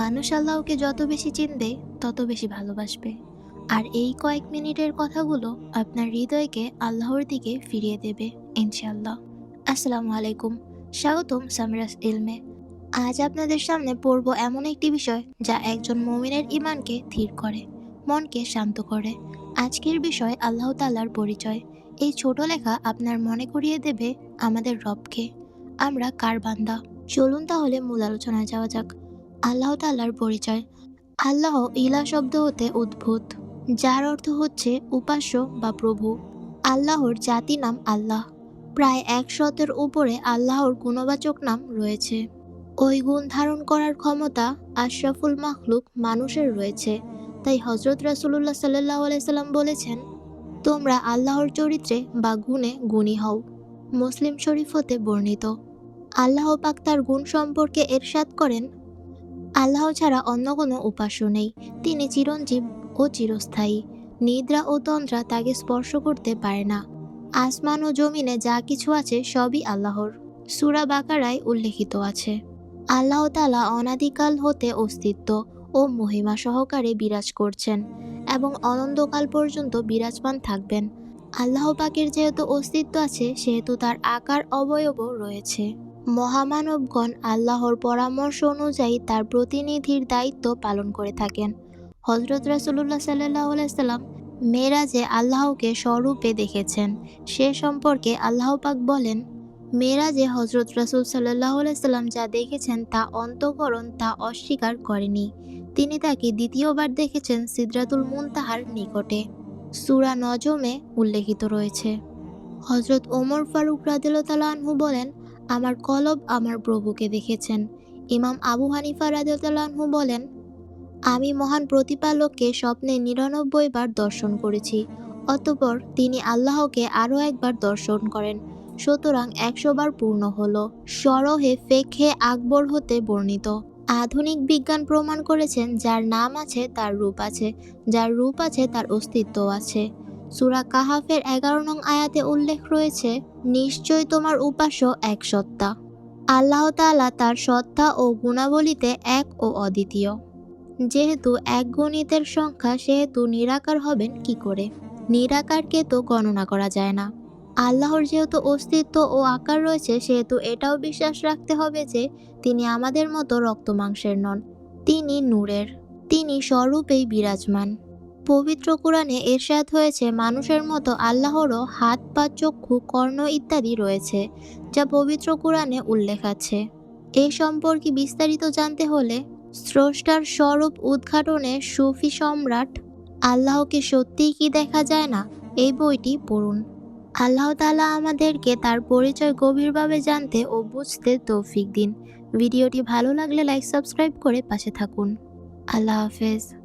মানুষ আল্লাহকে যত বেশি চিনবে, তত বেশি ভালোবাসবে। আর এই কয়েক মিনিটের কথাগুলো আপনার হৃদয়কে আল্লাহর দিকে ফিরিয়ে দেবে ইনশাল্লাহ আসসালামু আলাইকুম। স্বাগতম সামিরাস ইলমে। আজ আপনাদের সামনে পড়ব এমন একটি বিষয় যা একজন মমিনের ইমানকে ধীর করে, মনকে শান্ত করে। আজকের বিষয় আল্লাহ তাল্লার পরিচয়। এই ছোট লেখা আপনার মনে করিয়ে দেবে আমাদের রবকে। আমরা কার বান্দা? চলুন তাহলে মূল আলোচনায় যাওয়া যাক। আল্লাহ তাল্লার পরিচয়। আল্লাহ ইলা শব্দ হতে উদ্ভূত, যার অর্থ হচ্ছে উপাস্য বা প্রভু। আল্লাহর জাতি নাম আল্লাহ। প্রায় এক শতের উপরে আল্লাহর গুণবাচক নাম রয়েছে। ওই গুণ ধারণ করার ক্ষমতা আশরাফুল মাখলুক মানুষের রয়েছে। তাই হজরত রাসুল্লাহ সাল্লাহ আলাইসাল্লাম বলেছেন, তোমরা আল্লাহর চরিত্রে বা গুণে গুণী হও। মুসলিম শরীফ হতে বর্ণিত। আল্লাহ পাক তার গুণ সম্পর্কে এরশাদ করেন আল্লাহ ছাড়া অন্য কোনো উপাস্য নেই। তিনি চিরঞ্জীব ও চিরস্থায়ী। নিদ্রা ও তন্দ্রা তাকে স্পর্শ করতে পারে না। আসমান ও জমিনে যা কিছু আছে সবই আল্লাহর। সুরা বাকারায় উল্লেখিত আছে। আল্লাহ তালা অনাদিকাল হতে অস্তিত্ব ও মহিমা সহকারে বিরাজ করছেন এবং অনন্তকাল পর্যন্ত বিরাজমান থাকবেন। আল্লাহ পাকের যেহেতু অস্তিত্ব আছে, সেহেতু তার আকার অবয়বও রয়েছে। মহামানবগণ আল্লাহর পরামর্শ অনুযায়ী তার প্রতিনিধির দায়িত্ব পালন করে থাকেন। হজরত রাসুল্লাহ সাল্লাহ সাল্লাম মেরাজে আল্লাহকে স্বরূপে দেখেছেন। সে সম্পর্কে আল্লাহ পাক বলেন, মেরাজে হজরত রাসুল সাল্লাহ সাল্লাম যা দেখেছেন তা অন্তকরণ তা অস্বীকার করেনি। তিনি তাকে দ্বিতীয়বার দেখেছেন সিদ্রাতুল মুনতাহার নিকটে। সুরা নজমে উল্লেখিত রয়েছে। হজরত ওমর ফারুক রাদিল্লা আনহু বলেন আমার কলব আমার প্রভুকে দেখেছেন। ইমাম আবু হানিফা রাদিল্লাহু বলেন, আমি মহান প্রতিপালককে স্বপ্নে নিরানব্বই বার দর্শন করেছি, অতপর তিনি আল্লাহকে আরও একবার দর্শন করেন। সুতরাং একশো বার পূর্ণ হলো। সরহে ফেখে আকবর হতে বর্ণিত। আধুনিক বিজ্ঞান প্রমাণ করেছেন, যার নাম আছে তার রূপ আছে, যার রূপ আছে তার অস্তিত্ব আছে। সুরা কাহাফের এগারো নং আয়াতে উল্লেখ রয়েছে, নিশ্চয় তোমার উপাস্য এক সত্তা। আল্লাহ তাআলা তার সত্তা ও গুণাবলীতে এক ও অদ্বিতীয়। যেহেতু এক গণিতের সংখ্যা, সেহেতু নিরাকার হবেন কি করে? নিরাকারকে তো গণনা করা যায় না। আল্লাহর যেহেতু অস্তিত্ব ও আকার রয়েছে, সেহেতু এটাও বিশ্বাস রাখতে হবে যে, তিনি আমাদের মতো রক্ত মাংসের নন। তিনি নূরের। তিনি স্বরূপেই বিরাজমান। পবিত্র কোরআনে এরশাদ হয়েছে, মানুষের মতো আল্লাহরও হাত, পা, চক্ষু, কর্ণ ইত্যাদি রয়েছে, যা পবিত্র কোরআনে উল্লেখ আছে। এ সম্পর্কে বিস্তারিত জানতে হলে স্রষ্টার স্বরূপ উদ্ঘাটনে সুফি সম্রাট আল্লাহকে সত্যিই কি দেখা যায় না, এই বইটি পড়ুন। আল্লাহ তালা আমাদেরকে তার পরিচয় গভীরভাবে জানতে ও বুঝতে তৌফিক দিন। ভিডিওটি ভালো লাগলে লাইক, সাবস্ক্রাইব করে পাশে থাকুন। আল্লাহ হাফেজ।